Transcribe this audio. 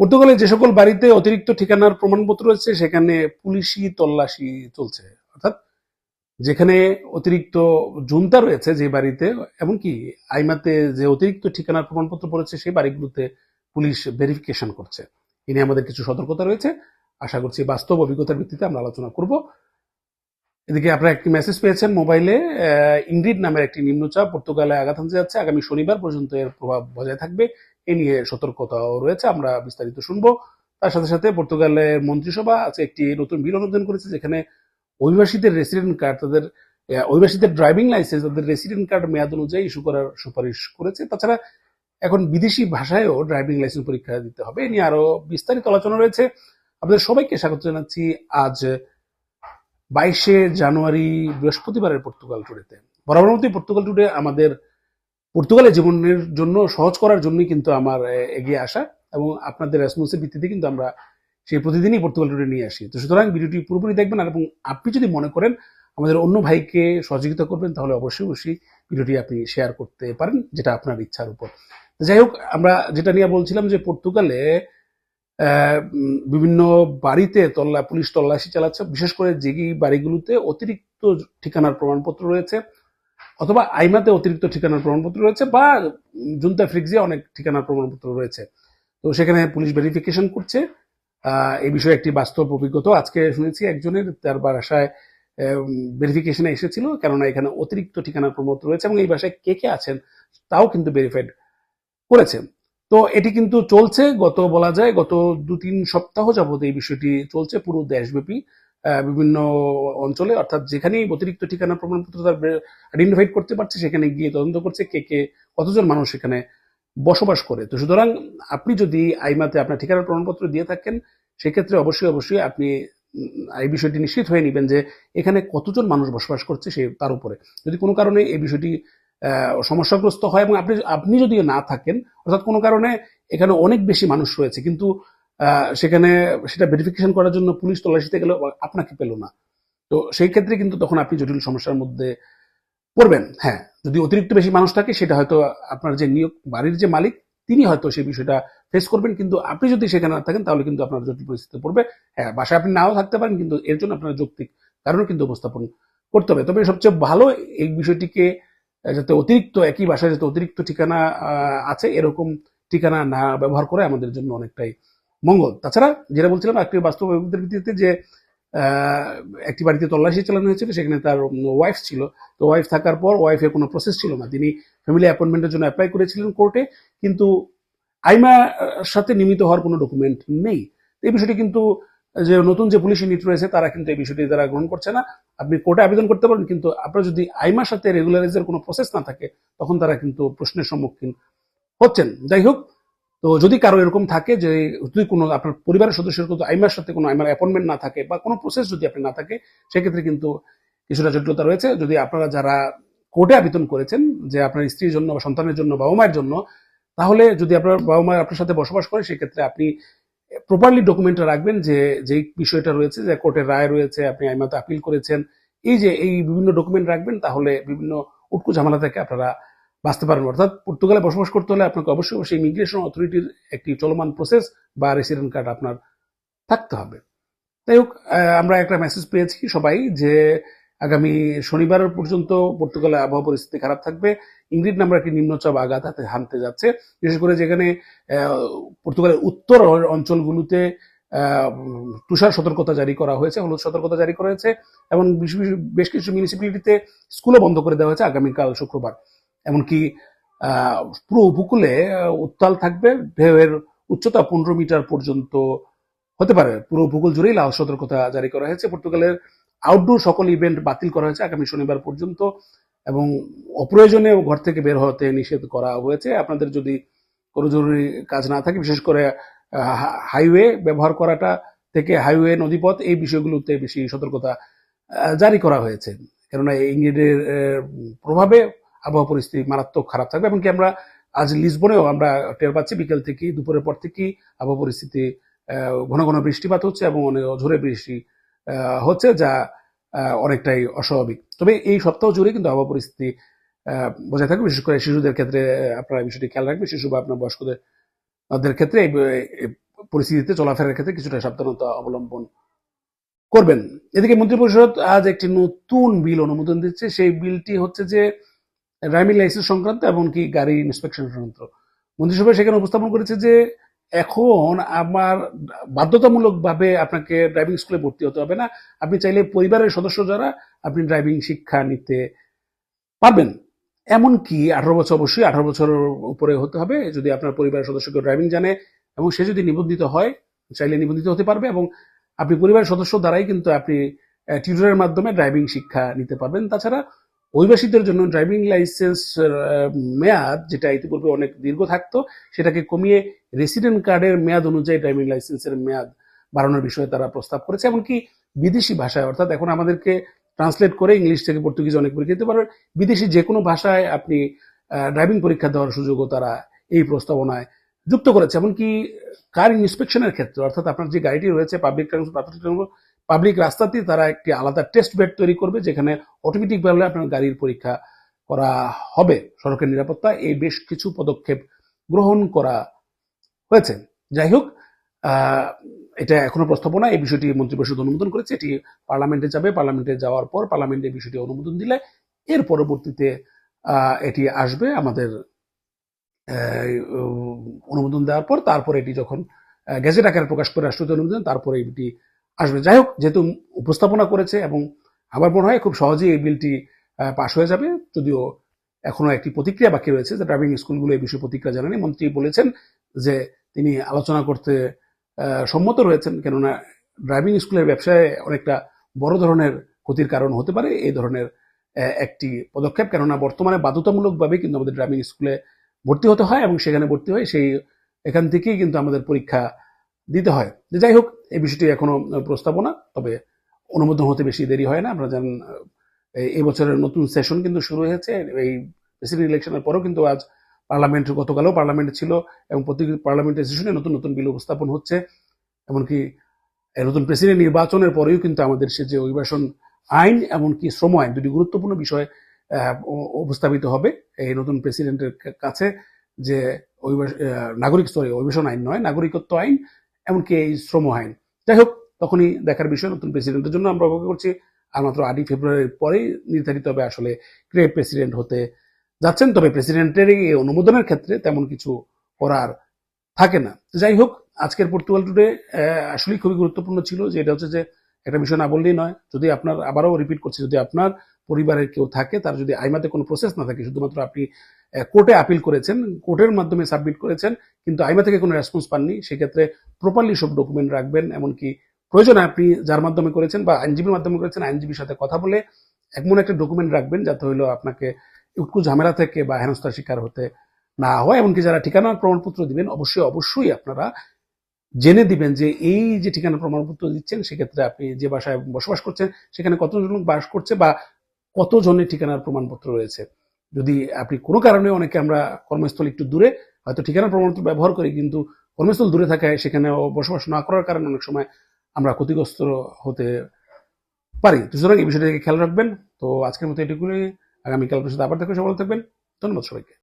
পর্তুগালে যে সকল বাড়িতে অতিরিক্ত ঠিকানার প্রমাণপত্র রয়েছে, সেখানে পুলিশি তল্লাশি চলছে। অর্থাৎ যেখানে অতিরিক্ত জুনতা রয়েছে যে বাড়িতে, এমনকি আইমাতে যে অতিরিক্ত ঠিকানার প্রমাণপত্র পড়েছে, সেই বাড়িগুলোতে পুলিশ ভেরিফিকেশন করছে। এ নিয়ে আমাদের কিছু সতর্কতা রয়েছে। আশা করছি বাস্তব অভিজ্ঞতার ভিত্তিতে আমরা আলোচনা করব। এদিকে আপনারা একটি মেসেজ পেয়েছেন মোবাইলে ইংরিড নামের একটি নিম্নচাপ, পর্তুগালে আঘাত হানতে যাচ্ছে। আগামী শনিবার পর্যন্ত এর প্রভাব বজায় থাকবে। এ নিয়ে সতর্কতাও রয়েছে, আমরা বিস্তারিত শুনব। তার সাথে সাথে পর্তুগালের মন্ত্রিসভা আছে, একটি নতুন বিল অনুমোদন করেছে, যেখানে অভিবাসীদের রেসিডেন্ট কার্ড তাদের অভিবাসীদের ড্রাইভিং লাইসেন্স তাদের রেসিডেন্ট কার্ড মেয়াদ অনুযায়ী ইস্যু করার সুপারিশ করেছে। তাছাড়া এখন বিদেশি ভাষায়ও ড্রাইভিং লাইসেন্স পরীক্ষা দিতে হবে, এ নিয়ে আরও বিস্তারিত আলোচনা রয়েছে। আপনাদের সবাইকে স্বাগত জানাচ্ছি আজ, বাইশে জানুয়ারি বৃহস্পতিবারের পর্তুগাল টুডেতে বরাবর মতোই পর্তুগাল টুডে আমাদের পর্তুগালের জীবনের জন্য, সহজ করার জন্যই কিন্তু আমার এগিয়ে আসা এবং আপনাদের রেসপন্সের ভিত্তিতে কিন্তু আমরা সেই প্রতিদিনই পর্তুগাল টুডে নিয়ে আসি। তো সুতরাং ভিডিওটি পুরোপুরি দেখবেন আর এবং আপনি যদি মনে করেন আমাদের অন্য ভাইকে সহযোগিতা করবেন, তাহলে অবশ্যই অবশ্যই ভিডিওটি আপনি শেয়ার করতে পারেন, যেটা আপনার ইচ্ছার উপর। যাই হোক, আমরা যেটা নিয়ে বলছিলাম যে পর্তুগালে বিভিন্ন বাড়িতে তল্লা, পুলিশ তল্লাশি চালাচ্ছে। বিশেষ করে যে বাড়িগুলোতে অতিরিক্ত ঠিকানার প্রমাণপত্র রয়েছে। অথবা আইমাতে অতিরিক্ত ঠিকানার প্রমাণপত্র রয়েছে বা জুনতা ফ্রিক্সে অনেক ঠিকানার প্রমাণপত্র রয়েছে। তো সেখানে পুলিশ ভেরিফিকেশন করছে। এই বিষয়ে একটি বাস্তব অভিজ্ঞতা আজকে শুনেছি একজনের, তার বাসায় ভেরিফিকেশনে এসেছিল, কেননা এখানে অতিরিক্ত ঠিকানার প্রমাণপত্র রয়েছে এবং এই বাসায় কে কে আছেন তাও কিন্তু ভেরিফাইড করেছেন। তো এটি কিন্তু চলছে, গত বলা যায় গত দু তিন সপ্তাহ যাবত এই বিষয়টি চলছে, পুরো দেশব্যাপী। বিভিন্ন অঞ্চলে, অর্থাৎ যেখানেই অতিরিক্ত ঠিকানা প্রমাণপত্র তার আইডেন্টিফাইড করতে পারছে, সেখানে গিয়ে তদন্ত করছে কে কে, কতজন মানুষ সেখানে বসবাস করে। তো সুতরাং আপনি যদি আইমাতে আপনার ঠিকানার প্রমাণপত্র দিয়ে থাকেন, সেক্ষেত্রে অবশ্যই অবশ্যই আপনি এই বিষয়টি নিশ্চিত হয়ে নেবেন যে এখানে কতজন মানুষ বসবাস করছে সে, তার উপরে। যদি কোনো কারণে এই বিষয়টি সমস্যাগ্রস্ত হয় এবং আপনি আপনি যদি না থাকেন, অর্থাৎ কোনো কারণে এখানে অনেক বেশি মানুষ রয়েছে, কিন্তু সেখানে সেটা ভেরিফিকেশন করার জন্য পুলিশ তল্লাশিতে গেলে আপনাকে পেল না। তো সেই ক্ষেত্রে কিন্তু তখন আপনি জটিল সমস্যার মধ্যে পড়বেন। হ্যাঁ যদি অতিরিক্ত বেশি মানুষ থাকে, সেটা হয়তো আপনার যে নিয়োগ বাড়ির যে মালিক, তিনি হয়তো সেই বিষয়টা ফেস করবেন। কিন্তু আপনি যদি সেখানে না থাকেন, তাহলে কিন্তু আপনার জটিল পরিস্থিতি পড়বে। হ্যাঁ বাসায় আপনি নাও থাকতে পারেন, কিন্তু এর জন্য আপনার যৌক্তিক কারণে কিন্তু উপস্থাপন করতে হবে। তবে সবচেয়ে ভালো এই বিষয়টিকে যাতে অতিরিক্ত একই বাসায় যাতে অতিরিক্ত ঠিকানা আছে, এরকম ঠিকানা না ব্যবহার করে আমাদের জন্য অনেকটাই মঙ্গল। তাছাড়া যেটা বলছিলাম একটি বাস্তব অভিজ্ঞতার ভিত্তিতে যে একটি বাড়িতে তল্লাশি চালানো হয়েছিল, সেখানে তার ওয়াইফ ছিল। তো ওয়াইফ থাকার পর ওয়াইফের কোনো প্রসেস ছিল না। তিনি ফ্যামিলি অ্যাপয়েন্টমেন্টের জন্য অ্যাপ্লাই করেছিলেন কোর্টে কিন্তু আইমা সাথে নিমিত হওয়ার কোনো ডকুমেন্ট নেই। এই বিষয়টি কিন্তু, যে নতুন যে পুলিশ ইউনিট রয়েছে, তারা কিন্তু এই বিষয়টি তারা গ্রহণ করছে না। আপনি কোর্টে আবেদন করতে পারেন, কিন্তু আপনার যদি আইমার সাথে রেগুলারাইজের কোনো প্রসেস না থাকে, তখন তারা কিন্তু প্রশ্নের সম্মুখীন হচ্ছেন। যাই হোক তো যদি কারও এরকম থাকে যে, যদি কোনো আপনার পরিবারের সদস্যের কিন্তু আইমার সাথে কোনো আইমার অ্যাপয়েন্টমেন্ট না থাকে বা কোনো প্রসেস যদি আপনি না থাকে, সেক্ষেত্রে কিন্তু কিছুটা জটিলতা রয়েছে। যদি আপনারা যারা কোর্টে আবেদন করেছেন যে আপনার স্ত্রীর জন্য বা সন্তানের জন্য বাবা মায়ের জন্য, তাহলে যদি আপনার বাবা মা আপনার সাথে বসবাস করে, সেক্ষেত্রে আপনি প্রপারলি ডকুমেন্টটা রাখবেন যে, যেই বিষয়টা রয়েছে, যে কোর্টের রায় রয়েছে, আপনি আইমাতে আপিল করেছেন, এই যে, এই বিভিন্ন ডকুমেন্ট রাখবেন, তাহলে বিভিন্ন উটকু ঝামেলা থেকে আপনারা বাঁচতে পারেন। অর্থাৎ পর্তুগালে বসবাস করতে হলে আপনাকে অবশ্যই অবশ্যই ইমিগ্রেশন অথরিটির একটি চলমান প্রসেস বা রেসিডেন্ট কার্ড আপনার থাকতে হবে। যাই হোক আমরা একটা মেসেজ পেয়েছি সবাই যে আগামী শনিবার পর্যন্ত পর্তুগালে আবহাওয়া পরিস্থিতি খারাপ থাকবে। ইংরিড নাম্বার একটি নিম্নচাপ আঘাত হাতে হানতে যাচ্ছে। বিশেষ করে যেখানে পর্তুগালের উত্তর অঞ্চলগুলোতে তুষার সতর্কতা জারি করা হয়েছে, হলুদ সতর্কতা জারি করা হয়েছে এবং বেশ কিছু মিউনিসিপ্যালিটিতে স্কুলও বন্ধ করে দেওয়া হয়েছে আগামীকাল শুক্রবার। এমনকি পুরো উপকূলে উত্তাল থাকবে, ঢেউয়ের উচ্চতা পনেরো মিটার পর্যন্ত হতে পারে। পুরো উপকূল জুড়েই লাল সতর্কতা জারি করা হয়েছে। পর্তুগালের আউটডোর সকল ইভেন্ট বাতিল করা হয়েছে আগামী শনিবার পর্যন্ত এবং অপ্রয়োজনে ঘর থেকে বের হতে নিষেধ করা হয়েছে। আপনাদের যদি কোনো জরুরি কাজ না থাকে, বিশেষ করে হাইওয়ে ব্যবহার করাটা থেকে হাইওয়ে নদীপথ, এই বিষয়গুলোতে বেশি সতর্কতা জারি করা হয়েছে। কেননা ইংরেজের প্রভাবে আবহাওয়া পরিস্থিতি মারাত্মক খারাপ থাকবে, এমনকি আমরা আজ লিসবনেও আমরা টের পাচ্ছি বিকেল থেকে দুপুরের পর থেকেই আবহাওয়া পরিস্থিতি ঘন ঘন বৃষ্টিপাত হচ্ছে এবং অনেক ঝোরে বৃষ্টি হচ্ছে যা অনেকটাই অস্বাভাবিক। তবে এই সপ্তাহ জুড়ে কিন্তু আবহাওয়া পরিস্থিতি বজায় থাকবে, বিশেষ করে শিশুদের ক্ষেত্রে আপনারা বিষয়টি খেয়াল রাখবেন, শিশু বা আপনার বয়স্কদের ক্ষেত্রে এই পরিস্থিতিতে চলাফেরার ক্ষেত্রে কিছুটা সাবধানতা অবলম্বন করবেন। এদিকে মন্ত্রিপরিষদ আজ একটি নতুন বিল অনুমোদন দিচ্ছে, সেই বিলটি হচ্ছে যে ড্রাইভিং লাইসেন্স সংক্রান্ত এমনকি গাড়ি ইন্সপেকশন সংক্রান্ত। মন্ত্রিসভায় সেখানে উপস্থাপন করেছে যে এখন আমার বাধ্যতামূলকভাবে আপনাকে ড্রাইভিং স্কুলে ভর্তি হতে হবে না। আপনি চাইলে পরিবারের সদস্য যারা আপনি ড্রাইভিং শিক্ষা নিতে পারবেন। এমনকি আঠারো বছর অবশ্যই আঠারো বছরের উপরে হতে হবে। যদি আপনার পরিবারের সদস্যকে ড্রাইভিং জানে এবং সে যদি নিবন্ধিত হয়, চাইলে নিবন্ধিত হতে পারবে এবং আপনি পরিবারের সদস্য দ্বারাই কিন্তু আপনি টিউটরের মাধ্যমে ড্রাইভিং শিক্ষা নিতে পারবেন। তাছাড়া অভিবাসীদের জন্য ড্রাইভিং লাইসেন্স মেয়াদ, যেটা ইতিপূর্বে অনেক দীর্ঘ থাকতো, সেটাকে কমিয়ে রেসিডেন্ট কার্ডের মেয়াদ অনুযায়ী ড্রাইভিং লাইসেন্সের মেয়াদ বাড়ানোর বিষয়ে তারা প্রস্তাব করেছে, এমনকি বিদেশি ভাষায়। অর্থাৎ এখন আমাদেরকে ট্রান্সলেট করে ইংলিশ থেকে পর্তুগিজ অনেক পরীক্ষা দিতে পারবেন বিদেশি যে কোনো ভাষায় আপনি ড্রাইভিং পরীক্ষা দেওয়ার সুযোগও তারা এই প্রস্তাবনায় যুক্ত করেছে। এমনকি কার ইন্সপেকশনের ক্ষেত্রে, অর্থাৎ আপনার যে গাড়িটি রয়েছে পাবলিক ট্রান্সপোর্ট পাবলিক রাস্তাতেই তারা একটি আলাদা টেস্ট বেড তৈরি করবে, যেখানে অটোমেটিক ভাবে আপনার গাড়ির পরীক্ষা করা হবে। সড়কের নিরাপত্তা, এই বেশ কিছু পদক্ষেপ গ্রহণ করা হয়েছে। যাই হোক এটা এখনও প্রস্তাবনা, এই বিষয়টি মন্ত্রিপরিষদ অনুমোদন করেছে। এটি পার্লামেন্টে যাবে। পার্লামেন্টে যাওয়ার পর পার্লামেন্টে বিষয়টি অনুমোদন দিলে এর পরবর্তীতে এটি আসবে আমাদের অনুমোদন দেওয়ার পর। তারপর এটি যখন গেজেট আকারে প্রকাশ করে রাষ্ট্রপতি অনুমোদন তারপরে এটি আসবে। যাই হোক, যেহেতু উপস্থাপনা করেছে এবং আমার মনে হয় খুব সহজেই এই বিলটি পাশ হয়ে যাবে, যদিও এখনও একটি প্রতিক্রিয়া বাকি রয়েছে যে ড্রাইভিং স্কুলগুলো এই বিষয়ে প্রতিক্রিয়া জানায়নি। মন্ত্রী বলেছেন যে তিনি আলোচনা করতে সম্মত রয়েছেন, কেননা ড্রাইভিং স্কুলের ব্যবসায় অনেকটা বড় ধরনের ক্ষতির কারণ হতে পারে এই ধরনের একটি পদক্ষেপ। কেননা বর্তমানে বাধ্যতামূলকভাবে কিন্তু আমাদের ড্রাইভিং স্কুলে ভর্তি হতে হয় এবং সেখানে ভর্তি হয়, সেই এখান থেকেই কিন্তু আমাদের পরীক্ষা দিতে হয়। যে যাই হোক এই বিষয়টি এখনও প্রস্তাবনা তবে অনুমোদন হতে বেশি দেরি হয় না। আপনারা জানেন আহ, এই- এই বছরের নতুন সেশন কিন্তু শুরু হয়েছে। এই প্রেসিডেন্ট ইলেকশনের পরেও কিন্তু আজ পার্লামেন্ট গতকালও পার্লামেন্ট ছিল এবং প্রতি পার্লামেন্টের সেশনে নতুন নতুন বিল উপস্থাপন হচ্ছে। এমনকি নতুন প্রেসিডেন্ট নির্বাচনের পরেও কিন্তু আমাদের সে যে অভিবাসন আইন এমনকি শ্রম আইন দুটি গুরুত্বপূর্ণ বিষয় উপস্থাপিত হবে। এই নতুন প্রেসিডেন্টের কাছে যে নাগরিক স্তরে অভিবাসন আইন নয় নাগরিকত্ব আইন এমনকি এই শ্রম আইন। যাই হোক, তখনই দেখার বিষয় নতুন প্রেসিডেন্টের জন্য আমরা অপেক্ষা করছি। আর মাত্র আটই ফেব্রুয়ারির পরেই নির্ধারিত হবে আসলে কে প্রেসিডেন্ট হতে যাচ্ছেন। তবে প্রেসিডেন্টের এই অনুমোদনের ক্ষেত্রে তেমন কিছু করার থাকে না। যাই হোক, আজকের পর্তুগাল টুডে আসলে খুবই গুরুত্বপূর্ণ ছিল যে এটা হচ্ছে যে একটা বিষয় না বললেই নয়, যদি আপনার, আবারও রিপিট করছি, যদি আপনার পরিবারের কেউ থাকে, তার যদি আইমাতে কোনো প্রসেস না থাকে, শুধুমাত্র আপনি কোর্টে আপিল করেছেন, কোর্টের মাধ্যমে সাবমিট করেছেন, কিন্তু আইমা থেকে কোনো রেসপন্স পাননি। সেক্ষেত্রে প্রপারলি সব ডকুমেন্ট রাখবেন, এমনকি প্রয়োজনে আপনি যার মাধ্যমে করেছেন বা আইনজীবীর মাধ্যমে করেছেন, আইনজীবীর সাথে কথা বলে এমন একটা ডকুমেন্ট রাখবেন, যাতে হইল আপনাকে একটু ঝামেলা থেকে বা হেনস্থার শিকার হতে না হয়। এমনকি যারা ঠিকানার প্রমাণপত্র দিবেন, অবশ্যই অবশ্যই আপনারা জেনে দিবেন যে এই যে ঠিকানা প্রমাণপত্র দিচ্ছেন, সেক্ষেত্রে আপনি যে বাসায় বসবাস করছেন, সেখানে কতজন লোক বাস করছে বা কতজনের ঠিকানার প্রমাণপত্র রয়েছে। যদি আপনি কোনো কারণে অনেকে আমরা কর্মস্থল একটু দূরে, হয়তো ঠিকানা প্রমাণপত্র ব্যবহার করি, কিন্তু কর্মস্থল দূরে থাকায় সেখানে বসবাস না করার কারণে অনেক সময় আমরা ক্ষতিগ্রস্ত হতে পারি। তো সুতরাং এই বিষয়টাকে খেয়াল রাখবেন। তো আজকের মতো এটুকুই আগামীকাল সাথে আবার দেখে সবাই থাকবেন। ধন্যবাদ সবাইকে।